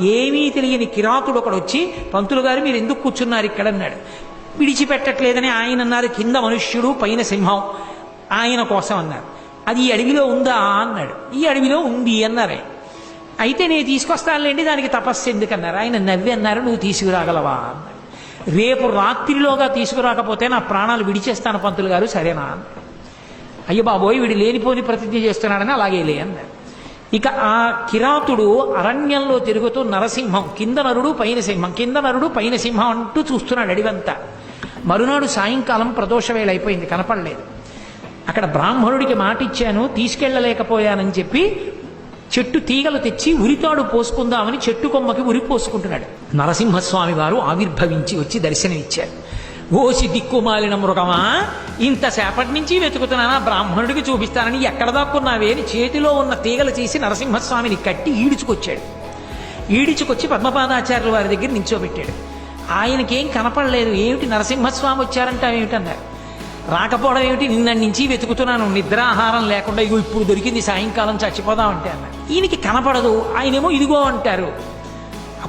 ఏమీ తెలియని కిరాతుడు ఒకడు వచ్చి పంతులు గారు మీరు ఎందుకు కూర్చున్నారు ఇక్కడ? అన్నాడు. విడిచిపెట్టట్లేదని ఆయన అన్నారు కింద మనుష్యుడు పైన సింహం. ఆయన కోసం అన్నారు. అది ఈ అడవిలో ఉందా? అన్నాడు. ఈ అడవిలో ఉంది అన్నారే. అయితే నేను తీసుకొస్తానులేండి దానికి తపస్సు ఎందుకన్నారు? ఆయన నవ్వి అన్నారు నువ్వు తీసుకురాగలవా? అన్నాడు. రేపు రాత్రిలోగా తీసుకురాకపోతే నా ప్రాణాలు విడిచేస్తాను పంతులు గారు సరేనా? అన్నాడు. అయ్య బాబోయ్ వీడు లేనిపోని ప్రతిజ్ఞ చేస్తున్నాడని అలాగే లే అన్నాడు. ఇక ఆ కిరాతుడు అరణ్యంలో తిరుగుతూ నరసింహం కింద నరుడు పైన సింహం కింద నరుడు పైన సింహం అంటూ చూస్తున్నాడు అడివంతా మరునాడు సాయంకాలం ప్రదోష వేళ అయిపోయింది కనపడలేదు. అక్కడ బ్రాహ్మణుడికి మాట ఇచ్చాను తీసుకెళ్ళలేకపోయానని చెప్పి చెట్టు తీగలు తెచ్చి ఉరితాడు పోసుకుందామని చెట్టు కొమ్మకి ఉరి పోసుకుంటున్నాడు. నరసింహస్వామి వారు ఆవిర్భవించి వచ్చి దర్శనమిచ్చారు. ఓసి దిక్కుమాలిన మృగమా? ఇంతసేపటి నుంచి వెతుకుతున్నానా? బ్రాహ్మణుడికి చూపిస్తానని ఎక్కడ దాక్కున్నావే అని చేతిలో ఉన్న తీగలు చేసి నరసింహస్వామిని కట్టి ఈడ్చుకొచ్చాడు. ఈడ్చుకొచ్చి పద్మపాదాచార్యుల వారి దగ్గర నించోబెట్టాడు. ఆయనకేం కనపడలేదు. ఏమిటి నరసింహస్వామి వచ్చారంటే ఏమిటన్నారు రాకపోవడం ఏమిటి? నిన్న నుంచి వెతుకుతున్నాను. నిద్రాహారం లేకుండా ఇగో ఇప్పుడు దొరికింది సాయంకాలం చచ్చిపోదాం అంటే అన్నారు. ఈయనకి కనపడదు. ఆయనేమో ఇదిగో అంటారు.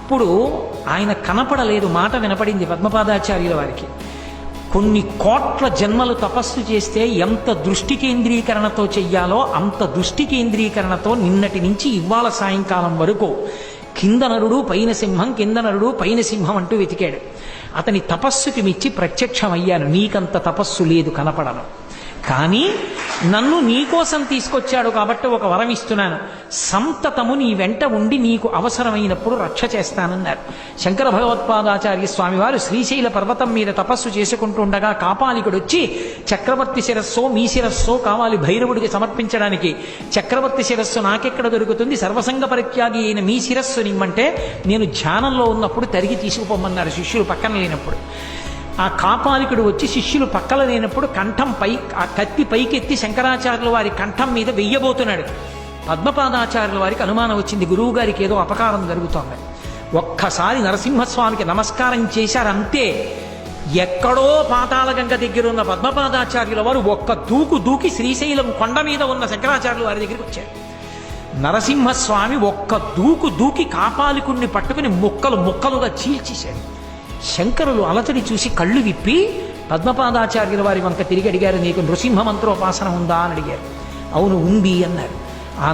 అప్పుడు ఆయన కనపడలేదు మాట వినపడింది పద్మపాదాచార్యుల వారికి. కొన్ని కోట్ల జన్మలు తపస్సు చేస్తే ఎంత దృష్టి కేంద్రీకరణతో చెయ్యాలో అంత దృష్టి కేంద్రీకరణతో నిన్నటి నుంచి ఇవాళ సాయంకాలం వరకు కింద నరుడు పైన సింహం కింద నరుడు పైన సింహం అంటూ వెతికాడు. అతని తపస్సుకి మెచ్చి ప్రత్యక్షమయ్యాను. నీకంత తపస్సు లేదు కనపడను. కానీ నన్ను నీకోసం తీసుకొచ్చాడు కాబట్టి ఒక వరం ఇస్తున్నాను. సంతతము నీ వెంట ఉండి నీకు అవసరమైనప్పుడు రక్ష చేస్తానన్నారు. శంకర భగవత్పాదాచార్య స్వామివారు శ్రీశైల పర్వతం మీద తపస్సు చేసుకుంటుండగా కాపాలికుడు వచ్చి చక్రవర్తి శిరస్సో మీ శిరస్సో కావాలి భైరవుడికి సమర్పించడానికి. చక్రవర్తి శిరస్సు నాకెక్కడ దొరుకుతుంది? సర్వసంగ పరిత్యాగి అయిన మీ శిరస్సు నిమ్మంటే నేను ధ్యానంలో ఉన్నప్పుడు తరిగి తీసుకుపోమన్నారు శిష్యులు పక్కన లేనప్పుడు. ఆ కాపాలికుడు వచ్చి శిష్యులు పక్కల లేనప్పుడు కంఠం పై ఆ కత్తి పైకెత్తి శంకరాచార్యుల వారి కంఠం మీద వెయ్యబోతున్నాడు. పద్మపాదాచార్యుల వారికి అనుమానం వచ్చింది. గురువు గారికి ఏదో అపకారం జరుగుతోంది. ఒక్కసారి నరసింహస్వామికి నమస్కారం చేశారంతే. ఎక్కడో పాతాళగంగ దగ్గర ఉన్న పద్మపాదాచార్యుల వారు ఒక్క దూకు దూకి శ్రీశైలం కొండ మీద ఉన్న శంకరాచార్యుల వారి దగ్గరికి వచ్చారు. నరసింహస్వామి ఒక్క దూకు దూకి కాపాలికుణ్ణి పట్టుకుని ముక్కలు ముక్కలుగా చీల్చేశాడు. శంకరులు అలచడి చూసి కళ్ళు విప్పి పద్మపాదాచార్యుల వారి వంక తిరిగి అడిగారు నీకు నృసింహ మంత్రోపాసన ఉందా అని అడిగారు. అవును ఉంది అన్నారు. ఆ